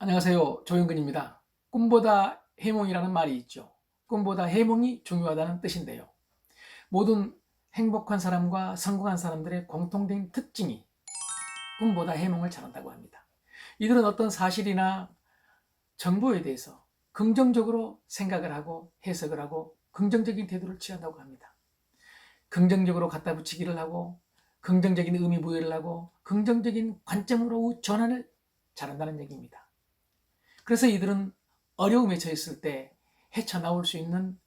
안녕하세요. 조영근입니다. 꿈보다 해몽이라는 말이 있죠. 꿈보다 해몽이 중요하다는 뜻인데요. 모든 행복한 사람과 성공한 사람들의 공통된 특징이 꿈보다 해몽을 잘한다고 합니다. 이들은 어떤 사실이나 정보에 대해서 긍정적으로 생각을 하고 해석을 하고 긍정적인 태도를 취한다고 합니다. 긍정적으로 갖다 붙이기를 하고 긍정적인 의미 부여를 하고 긍정적인 관점으로 전환을 잘한다는 얘기입니다. 그래서 이들은 어려움에 처했을 때 헤쳐나올 수 있는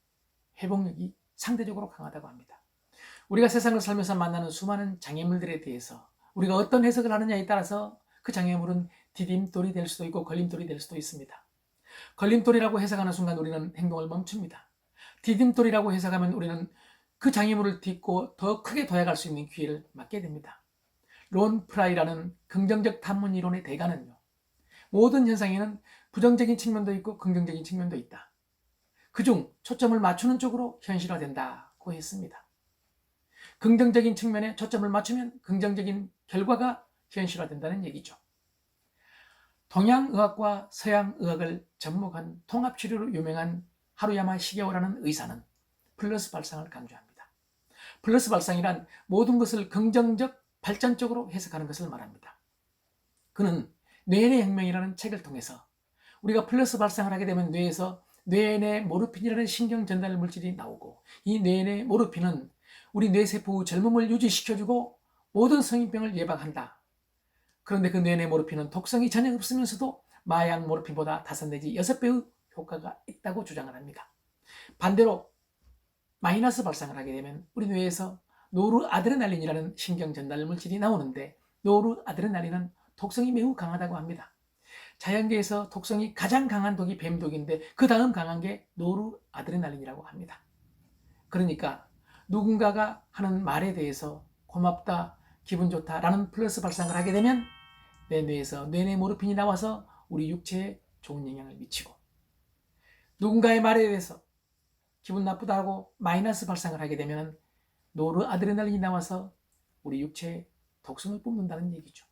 회복력이 상대적으로 강하다고 합니다. 우리가 세상을 살면서 만나는 수많은 장애물들에 대해서 우리가 어떤 해석을 하느냐에 따라서 그 장애물은 디딤돌이 될 수도 있고 걸림돌이 될 수도 있습니다. 걸림돌이라고 해석하는 순간 우리는 행동을 멈춥니다. 디딤돌이라고 해석하면 우리는 그 장애물을 딛고 더 크게 도약할 수 있는 기회를 맞게 됩니다. 론 프라이라는 긍정적 탐문 이론의 대가는요. 모든 현상에는 부정적인 측면도 있고 긍정적인 측면도 있다. 그중 초점을 맞추는 쪽으로 현실화된다고 했습니다. 긍정적인 측면에 초점을 맞추면 긍정적인 결과가 현실화된다는 얘기죠. 동양의학과 서양의학을 접목한 통합치료로 유명한 하루야마 시게오라는 의사는 플러스 발상을 강조합니다. 플러스 발상이란 모든 것을 긍정적 발전적으로 해석하는 것을 말합니다. 그는 뇌의 혁명이라는 책을 통해서 우리가 플러스 발상을 하게 되면 뇌에서 뇌 내 모르핀이라는 신경 전달 물질이 나오고 이 뇌 내 모르핀은 우리 뇌세포의 젊음을 유지시켜주고 모든 성인병을 예방한다. 그런데 그 뇌 내 모르핀은 독성이 전혀 없으면서도 마약 모르핀보다 다섯 내지 여섯 배의 효과가 있다고 주장을 합니다. 반대로 마이너스 발상을 하게 되면 우리 뇌에서 노르아드레날린이라는 신경 전달 물질이 나오는데 노르아드레날린은 독성이 매우 강하다고 합니다. 자연계에서 독성이 가장 강한 독이 뱀독인데 그 다음 강한 게 노르아드레날린이라고 합니다. 그러니까 누군가가 하는 말에 대해서 고맙다, 기분 좋다라는 플러스 발상을 하게 되면 내 뇌에서 뇌내 모르핀이 나와서 우리 육체에 좋은 영향을 미치고 누군가의 말에 대해서 기분 나쁘다고 마이너스 발상을 하게 되면 노르 아드레날린이 나와서 우리 육체에 독성을 뿜는다는 얘기죠.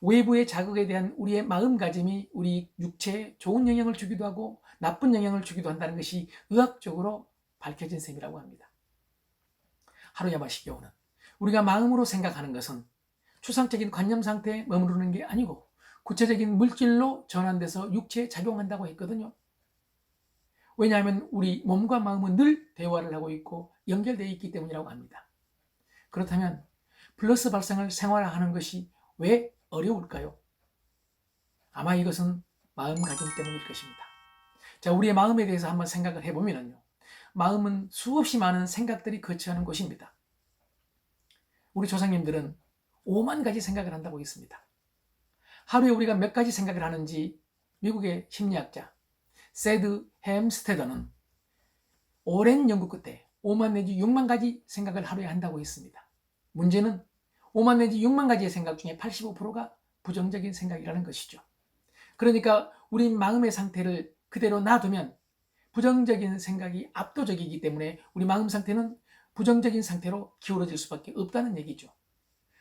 외부의 자극에 대한 우리의 마음가짐이 우리 육체에 좋은 영향을 주기도 하고 나쁜 영향을 주기도 한다는 것이 의학적으로 밝혀진 셈이라고 합니다. 하루야마 시교는 우리가 마음으로 생각하는 것은 추상적인 관념 상태에 머무르는 게 아니고 구체적인 물질로 전환돼서 육체에 작용한다고 했거든요. 왜냐하면 우리 몸과 마음은 늘 대화를 하고 있고 연결되어 있기 때문이라고 합니다. 그렇다면 플러스 발상을 생활화하는 것이 왜 어려울까요? 아마 이것은 마음가짐 때문일 것입니다. 자, 우리의 마음에 대해서 한번 생각을 해보면요. 마음은 수없이 많은 생각들이 거치하는 곳입니다. 우리 조상님들은 5만 가지 생각을 한다고 했습니다. 하루에 우리가 몇 가지 생각을 하는지 미국의 심리학자 세드 햄스테더는 오랜 연구 끝에 5만 내지 6만 가지 생각을 하루에 한다고 했습니다. 문제는 5만 내지 6만 가지의 생각 중에 85%가 부정적인 생각이라는 것이죠. 그러니까 우리 마음의 상태를 그대로 놔두면 부정적인 생각이 압도적이기 때문에 우리 마음 상태는 부정적인 상태로 기울어질 수밖에 없다는 얘기죠.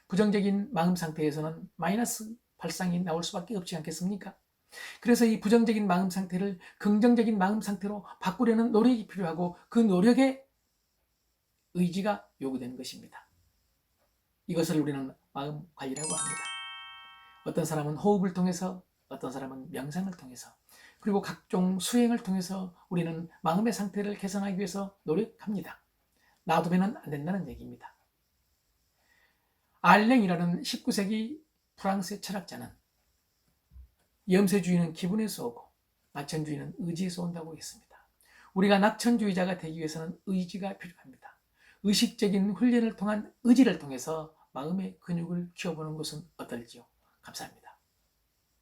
부정적인 마음 상태에서는 마이너스 발상이 나올 수밖에 없지 않겠습니까? 그래서 이 부정적인 마음 상태를 긍정적인 마음 상태로 바꾸려는 노력이 필요하고 그 노력에 의지가 요구되는 것입니다. 이것을 우리는 마음 관리라고 합니다. 어떤 사람은 호흡을 통해서, 어떤 사람은 명상을 통해서, 그리고 각종 수행을 통해서 우리는 마음의 상태를 개선하기 위해서 노력합니다. 놔두면 안 된다는 얘기입니다. 알랭이라는 19세기 프랑스의 철학자는 염세주의는 기분에서 오고 낙천주의는 의지에서 온다고 했습니다. 우리가 낙천주의자가 되기 위해서는 의지가 필요합니다. 의식적인 훈련을 통한 의지를 통해서 마음의 근육을 키워보는 것은 어떨지요? 감사합니다.